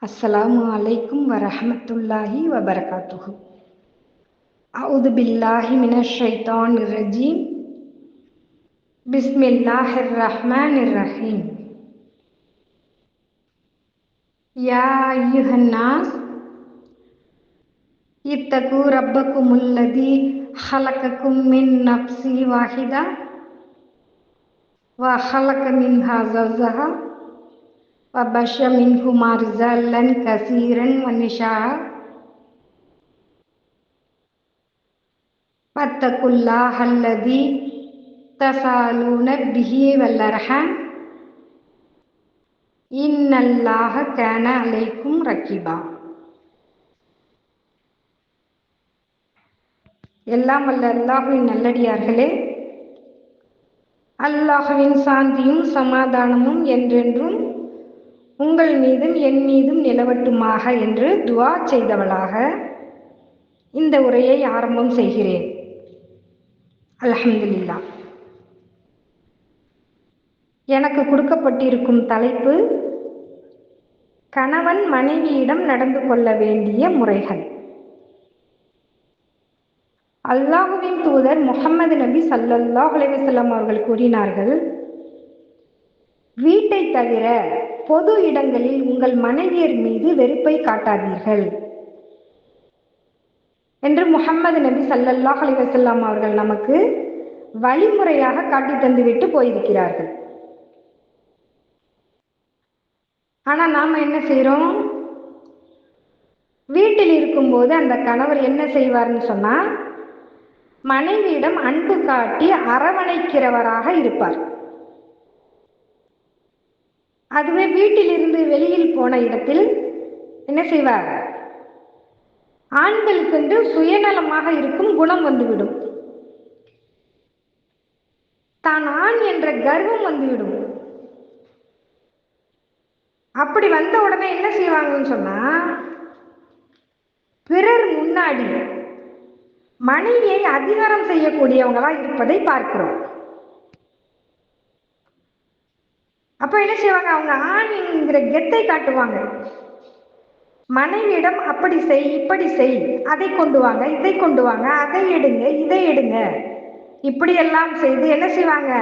السلام عليكم ورحمة الله وبركاته. أعوذ بالله من الشيطان الرجيم. بسم الله الرحمن الرحيم. يا أيها الناس اتقوا ربكم الذي خلقكم من نفس واحدة وخلق منها زوجها وبش منهما رجالا كثيرا ونساء واتقوا الله الذي تسالون به والأرحام إن الله كان عليكم رقيبا எல்லாம் வல்ல அல்லாஹுவின் நல்லடியார்களே அல்லாஹுவின் சாந்தியும் சமாதானமும் என்றென்றும் உங்கள் மீதும் என் மீதும் நிலவட்டுமாக என்று துவா செய்தவளாக இந்த உரையை ஆரம்பம் செய்கிறேன். அலமதுல்லா எனக்கு கொடுக்கப்பட்டிருக்கும் தலைப்பு கணவன் மனைவியிடம் நடந்து கொள்ள வேண்டிய முறைகள். அல்லாஹுவின் தூதர் முகமது நபி சல்லல்லாஹ் அலைவசல்லாம் அவர்கள் கூறினார்கள் வீட்டை தவிர பொது இடங்களில் உங்கள் மனைவியர் மீது வெறுப்பை காட்டாதீர்கள். என்று முகம்மது நபி சல்லல்லாஹ் அலைவசல்லாம் அவர்கள் நமக்கு வழிமுறையாக காட்டி தந்துவிட்டு போயிருக்கிறார்கள். ஆனா நாம என்ன செய்யறோம் வீட்டில் இருக்கும்போது அந்த கணவர் என்ன செய்வார்னு சொன்னா மனைவியிடம் அன்பு காட்டி அரவணைக்கிறவராக இருப்பார். அதுவே வீட்டிலிருந்து வெளியில் போன இடத்தில் என்ன செய்வார்? ஆண்களுக்கென்று சுயநலமாக இருக்கும் குணம் வந்துவிடும். தான் ஆண் என்ற கர்வம் வந்துவிடும். அப்படி வந்த உடனே என்ன செய்வாங்கன்னு சொன்னா பிறர் முன்னாடி மனைவியை அதிகாரம் செய்யக்கூடியவங்களா இருப்பதை பார்க்கிறோம். அப்ப என்ன செய்வாங்க? அவங்க ஆணிங்கிற கெத்தை காட்டுவாங்க. மனைவியிடம் அப்படி செய் இப்படி செய். அதை கொண்டு வாங்க இதை கொண்டு வாங்க அதை எடுங்க இதை எடுங்க. இப்படி எல்லாம் செய்து என்ன செய்வாங்க?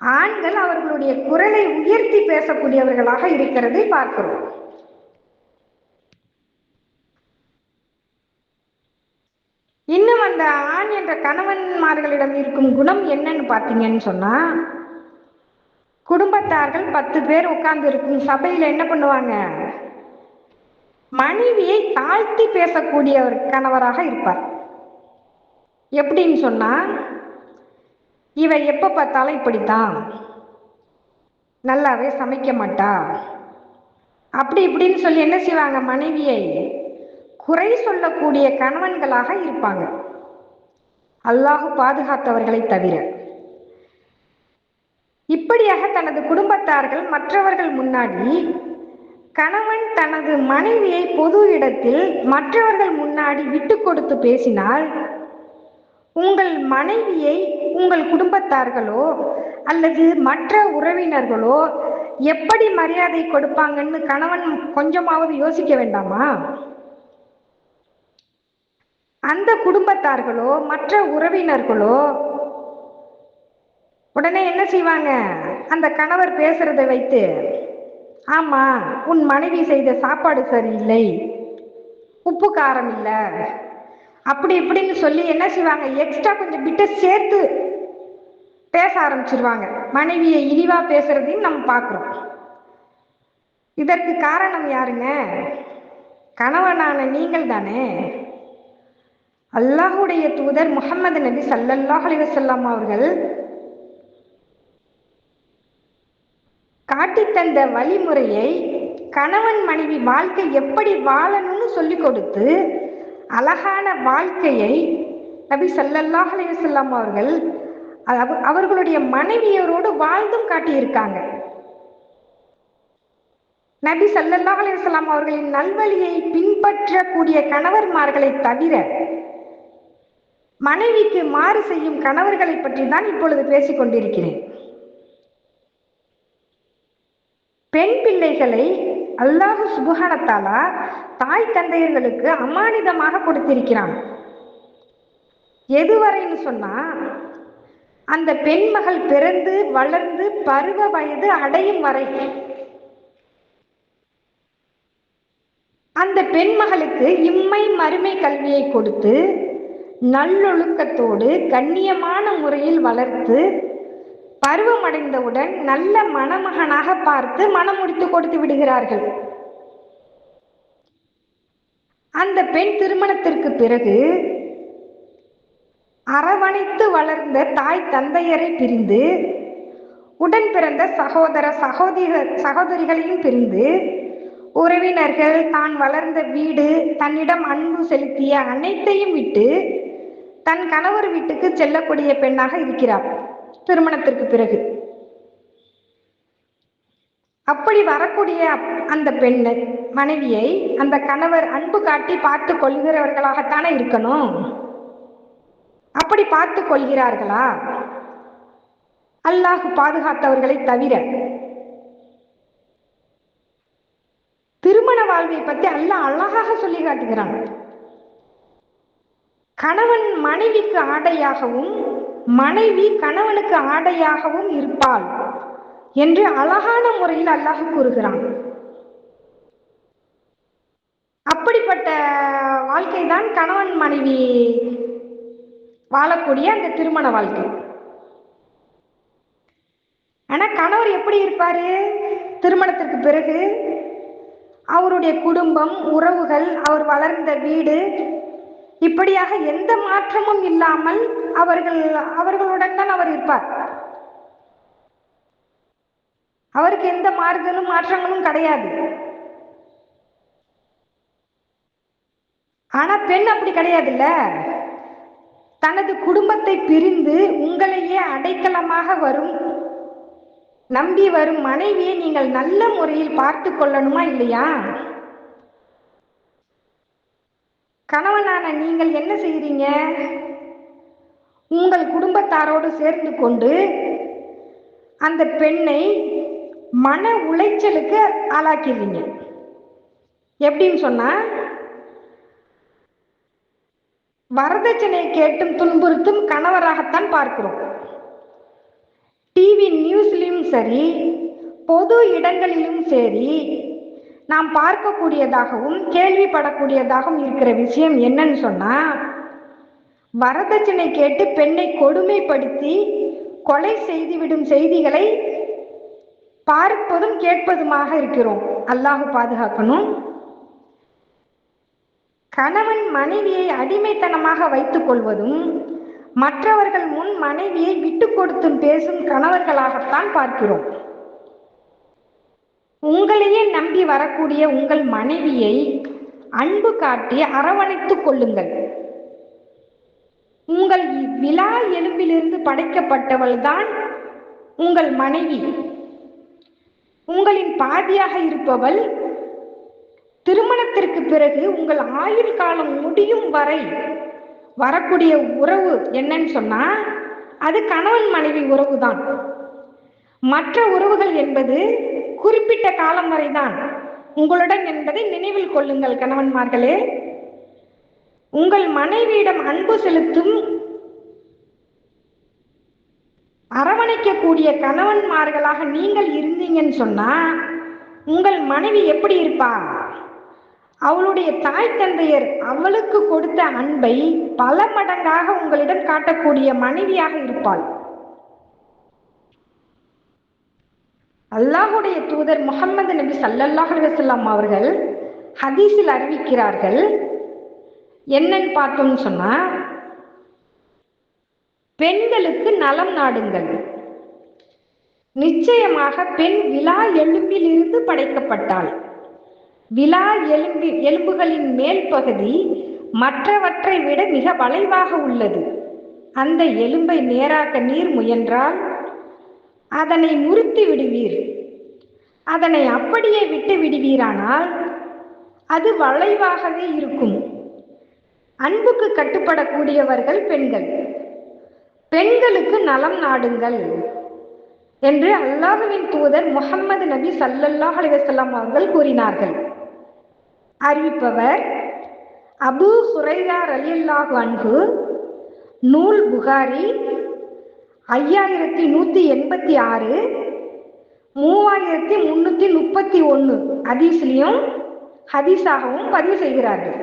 ஆண்கள் அவர்களுடைய குரலை உயர்த்தி பேசக்கூடியவர்களாக இருக்கிறதை பார்க்கிறோம். இன்னும் அந்த ஆண் என்ற கணவன்மார்களிடம் இருக்கும் குணம் என்னன்னு பார்த்தீங்கன்னு சொன்னா குடும்பத்தார்கள் பத்து பேர் உட்கார்ந்து இருக்கும் சபையில என்ன பண்ணுவாங்க? மனைவியை தாழ்த்தி பேசக்கூடிய ஒரு கணவராக இருப்பார். எப்படின்னு சொன்னா இவ எப்ப பார்த்தாலும் இப்படித்தான். நல்லாவே சமைக்க மாட்டா. அப்படி இப்படின்னு சொல்லி என்ன செய்வாங்க? மனைவியை குறை சொல்லக்கூடிய கணவன்களாக இருப்பாங்க. அல்லாஹு பாதுகாத்தவர்களை தவிர. இப்படியாக தனது குடும்பத்தார்கள் மற்றவர்கள் முன்னாடி கணவன் தனது மனைவியை பொது இடத்தில் மற்றவர்கள் முன்னாடி விட்டு கொடுத்து பேசினால் உங்கள் மனைவியை உங்கள் குடும்பத்தார்களோ அல்லது மற்ற உறவினர்களோ எப்படி மரியாதை கொடுப்பாங்கன்னு கணவன் கொஞ்சமாவது யோசிக்க வேண்டாமா? அந்த குடும்பத்தார்களோ மற்ற உறவினர்களோ உடனே என்ன செய்வாங்க? அந்த கணவர் பேசுறதை வைத்து ஆமா உன் மனைவி செய்த சாப்பாடு சரியில்லை. உப்பு காரம் இல்லை. அப்படி இப்படின்னு சொல்லி என்ன செய்வாங்க? எக்ஸ்ட்ரா கொஞ்சம் பிட்ட சேர்த்து பேச ஆரம்பிச்சிருவாங்க. மனைவியை இழிவா பேசுறதையும் நம்ம பார்க்குறோம். இதற்கு காரணம் யாருங்க? கணவனான நீங்கள் தானே. அல்லாஹுடைய தூதர் முகமது நபி சல்லல்லாஹ் அலிவசல்லாம் அவர்கள் காட்டித்தந்த வழிமுறையை கணவன் மனைவி வாழ்க்கை எப்படி வாழணும்னு சொல்லி கொடுத்து அழகான வாழ்க்கையை நபி சல்லல்லாஹ் அலிவசல்லாம் அவர்கள் அவர்களுடைய மனைவியரோடு வாழ்ந்தும் காட்டியிருக்காங்க. நபி சல்லல்லாஹ் அலிவசல்லாம் அவர்களின் நல்வழியை பின்பற்றக்கூடிய கணவர்மார்களை தவிர மனைவிக்கு மாறு செய்யும் கணவர்களை பற்றி தான் இப்பொழுது பேசிக் கொண்டிருக்கிறேன். பெண் பிள்ளைகளை அல்லாஹு சுபுகானத்தாலா தாய் தந்தையர்களுக்கு அமானிதமாக கொடுத்திருக்கிறான். எதுவரைன்னு சொன்னா அந்த பெண்மகள் பிறந்து வளர்ந்து பருவ வயது அடையும் வரை அந்த பெண்மகளுக்கு இம்மை மறுமை கல்வியை கொடுத்து நல்லொழுக்கத்தோடு கண்ணியமான முறையில் வளர்த்து பருவமடைந்தவுடன் நல்ல மணமகனாக பார்த்து மனம் முடித்து கொடுத்து விடுகிறார்கள். அந்த பெண் திருமணத்திற்கு பிறகு அரவணைத்து வளர்ந்த தாய் தந்தையரை பிரிந்து உடன் பிறந்த சகோதர சகோதரிகள் சகோதரிகளையும் பிரிந்து உறவினர்கள் தான் வளர்ந்த வீடு தன்னிடம் அன்பு செலுத்திய அனைத்தையும் விட்டு தன் கணவர் வீட்டுக்கு செல்லக்கூடிய பெண்ணாக இருக்கிறார். திருமணத்திற்கு பிறகு. அப்படி வரக்கூடிய அந்த பெண்ணை மனைவியை அந்த கணவர் அன்பு காட்டி பார்த்து கொள்கிறவர்களாகத்தானே இருக்கணும்? அப்படி பார்த்து கொள்கிறார்களா? அல்லாஹ் பாதுகாத்தவர்களை தவிர. திருமண வாழ்வை பத்தி அல்லாஹ் அழகாக சொல்லி காட்டுகிறான். கணவன் மனைவிக்கு ஆடையாகவும் மனைவி கணவனுக்கு ஆடையாகவும் இருப்பாள் என்று அழகான முறையில் அல்லாஹ் கூறுகிறான். அப்படிப்பட்ட வாழ்க்கை தான் கணவன் மனைவி வாழக்கூடிய அந்த திருமண வாழ்க்கை. ஆனா கணவர் எப்படி இருப்பாரு? திருமணத்திற்கு பிறகு அவருடைய குடும்பம் உறவுகள் அவர் வளர்ந்த வீடு இப்படியாக எந்த மாற்றமும் இல்லாமல் அவர்கள் அவர்களுடன் தான் அவர் இருப்பார். அவருக்கு எந்த மாறுதலும் மாற்றங்களும் கிடையாது. ஆனா பெண் அப்படி கிடையாதுல்ல. தனது குடும்பத்தை பிரிந்து உங்களையே அடைக்கலமாக வரும் நம்பி வரும் மனைவியை நீங்கள் நல்ல முறையில் பார்த்து கொள்ளணுமா இல்லையா? கணவனான நீங்கள் என்ன செய்கிறீங்க? உங்கள் குடும்பத்தாரோடு சேர்ந்து கொண்டு அந்த பெண்ணை மன உளைச்சலுக்கு ஆளாக்கிறீங்க எப்படின்னு சொன்னா வரதட்சணையை கேட்டும் துன்புறுத்தும் கணவராகத்தான் பார்க்கிறோம். டிவி நியூஸ்லையும் சரி பொது இடங்களிலும் சரி நாம் பார்க்கக்கூடியதாகவும் கேள்விப்படக்கூடியதாகவும் இருக்கிற விஷயம் என்னன்னு சொன்னா வரதட்சணை கேட்டு பெண்ணை கொடுமைப்படுத்தி கொலை செய்துவிடும் செய்திகளை பார்ப்பதும் கேட்பதுமாக இருக்கிறோம். அல்லாஹ் பாதுகாக்கணும். கணவன் மனைவியை அடிமைத்தனமாக வைத்துக் கொள்வதும் மற்றவர்கள் முன் மனைவியை விட்டு கொடுத்தும் பேசும் கணவர்களாகத்தான் பார்க்கிறோம். உங்களையே நம்பி வரக்கூடிய உங்கள் மனைவியை அன்பு காட்டி அரவணைத்துக் கொள்ளுங்கள். உங்கள் விழா எலும்பிலிருந்து படைக்கப்பட்டவள் தான் உங்கள் மனைவி. உங்களின் பாதியாக இருப்பவள் திருமணத்திற்கு பிறகு உங்கள் ஆயுள் காலம் முடியும் வரை வரக்கூடிய உறவு என்னன்னு சொன்னா அது கணவன் மனைவி உறவு தான் மற்ற உறவுகள் என்பது குறிப்பிட்ட காலம் வரைதான் உங்களுடன் என்பதை நினைவில் கொள்ளுங்கள் கணவன்மார்களே. உங்கள் மனைவியிடம் அன்பு செலுத்தும் அரவணைக்கக்கூடிய கணவன்மார்களாக நீங்கள் இருந்தீங்கன்னு சொன்னா உங்கள் மனைவி எப்படி இருப்பா? அவளுடைய தாய் தந்தையர் அவளுக்கு கொடுத்த அன்பை பல மடங்காக உங்களிடம் காட்டக்கூடிய மனைவியாக இருப்பாள். அல்லாஹுடைய தூதர் முகமது நபி சல்லல்லாஹ் அலுவலாம் அவர்கள் ஹதீஸில் அறிவிக்கிறார்கள். என்னன்னு பார்த்தோம்னு சொன்னா பெண்களுக்கு நலம் நாடுங்கள். நிச்சயமாக பெண் விழா எலும்பிலிருந்து படைக்கப்பட்டாள். விழா எலும்பி எலும்புகளின் மேல் பகுதி மற்றவற்றை விட மிக வளைவாக உள்ளது. அந்த எலும்பை நேராக்க நீர் முயன்றால் அதனை முறித்து விடுவீர். அதனை அப்படியே விட்டு விடுவீரானால் அது வளைவாகவே இருக்கும். அன்புக்கு கட்டுப்படக்கூடியவர்கள் பெண்கள். பெண்களுக்கு நலம் நாடுங்கள் என்று அல்லாஹுவின் தூதர் முகம்மது நபி சல்லல்லாஹ் அலிவசல்லாம் அவர்கள் கூறினார்கள். அறிவிப்பவர் அபு சுரைதார் அலியல்லாஹு அன்பு நூல் புகாரி ஐயாயிரத்தி நூற்றி எண்பத்தி ஆறு மூவாயிரத்தி முன்னூற்றி முப்பத்தி ஒன்று ஹதீஸ்லையும் ஹதீஸாகவும் பதிவு செய்கிறார்கள்.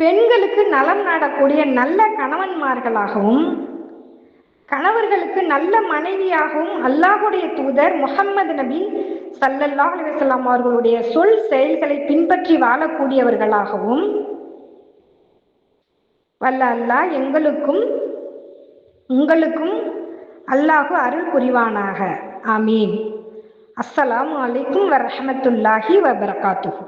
பெண்களுக்கு நலம் நாடக்கூடிய நல்ல கணவன்மார்களாகவும் கணவர்களுக்கு நல்ல மனைவியாகவும் அல்லாஹுடைய தூதர் முகம்மது நபி சல்லல்லாஹ் அலுவலாம் அவர்களுடைய சொல் செயல்களை பின்பற்றி வாழக்கூடியவர்களாகவும் வல்ல அல்லாஹ் எங்களுக்கும் உங்களுக்கும் அல்லாஹு அருள் புரிவானாக. ஆமீன். அஸ்ஸலாமு அலைக்கும் வரஹமத்துல்லாஹி வபரகாத்துஹு.